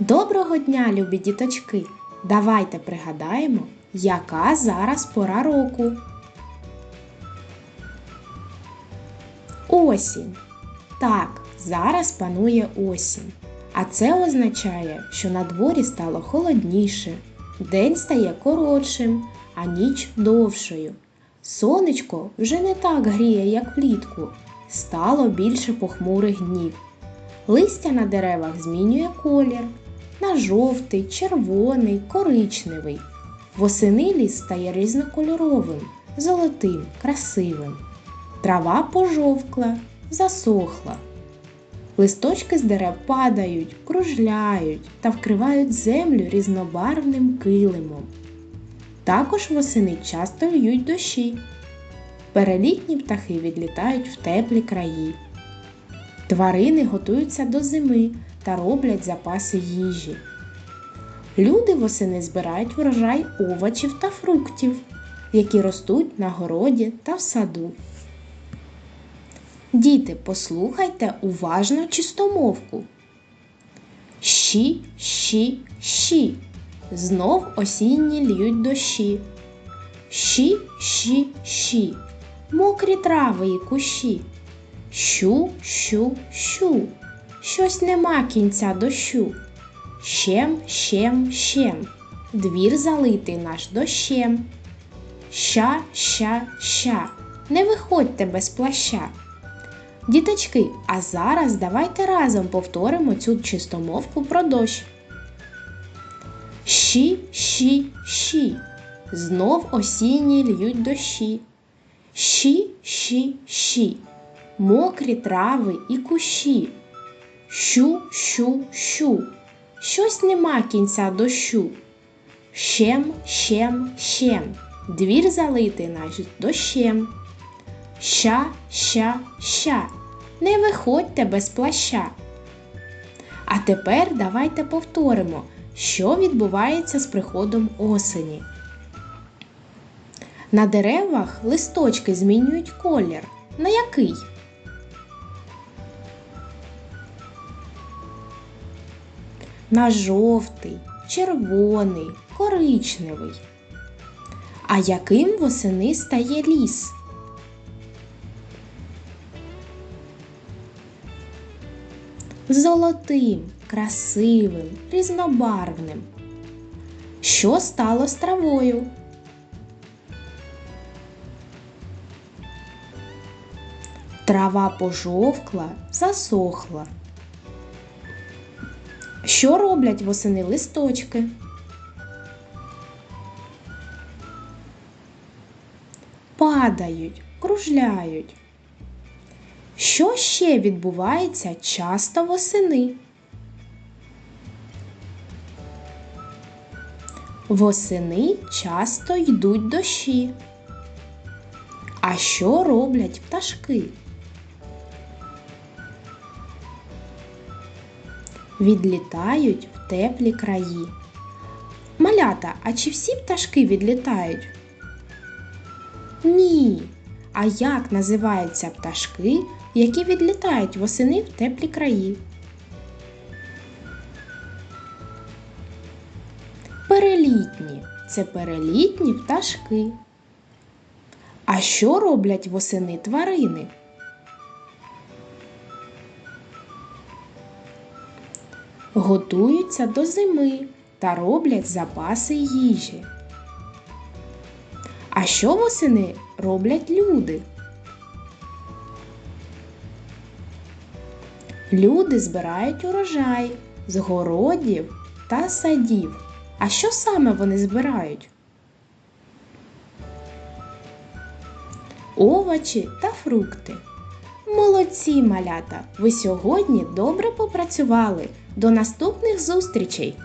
Доброго дня, любі діточки! Давайте пригадаємо, яка зараз пора року. Осінь. Так, зараз панує осінь. А це означає, що на дворі стало холодніше, день стає коротшим, а ніч довшою. Сонечко вже не так гріє, як влітку. Стало більше похмурих днів. Листя на деревах змінює колір жовтий, червоний, коричневий. Восени ліс стає різнокольоровим, золотим, красивим. Трава пожовкла, засохла. Листочки з дерев падають, кружляють та вкривають землю різнобарвним килимом. Також восени часто льють дощі. Перелітні птахи відлітають в теплі краї. Тварини готуються до зими та роблять запаси їжі. Люди восени збирають врожай овочів та фруктів, які ростуть на городі та в саду. Діти, послухайте уважно чистомовку. Щі, щі, щі. Знов осінні льють дощі. Щі, щі, щі. Мокрі трави і кущі. Щу, щу, щу. Щось нема кінця дощу. Щем, щем, щем. Двір залитий наш дощем. Ща, ща, ща. Не виходьте без плаща. Діточки, а зараз давайте разом повторимо цю чистомовку про дощ. Щі, щі, щі. Знов осінні льють дощі. Щі, щі, щі. Мокрі трави і кущі. Щу, щу, щу. Щось нема кінця дощу. Щем, щем, щем. Двір залитий наш дощем. Ща, ща, ща. Не виходьте без плаща. А тепер давайте повторимо, що відбувається з приходом осені. На деревах листочки змінюють колір. На який? На жовтий, червоний, коричневий. А яким восени стає ліс? Золотим, красивим, різнобарвним. Що стало з травою? Трава пожовкла, засохла. Що роблять восени листочки? Падають, кружляють. Що ще відбувається часто восени? Восени часто йдуть дощі. А що роблять пташки? Відлітають в теплі краї. Малята, а чи всі пташки відлітають? Ні. А як називаються пташки, які відлітають восени в теплі краї? Перелітні це перелітні пташки. А що роблять восени тварини? Готуються до зими та роблять запаси їжі. А що восени роблять люди? Люди збирають урожай з городів та садів. А що саме вони збирають? Овочі та фрукти. Молодці малята! Ви сьогодні добре попрацювали. До наступних зустрічей!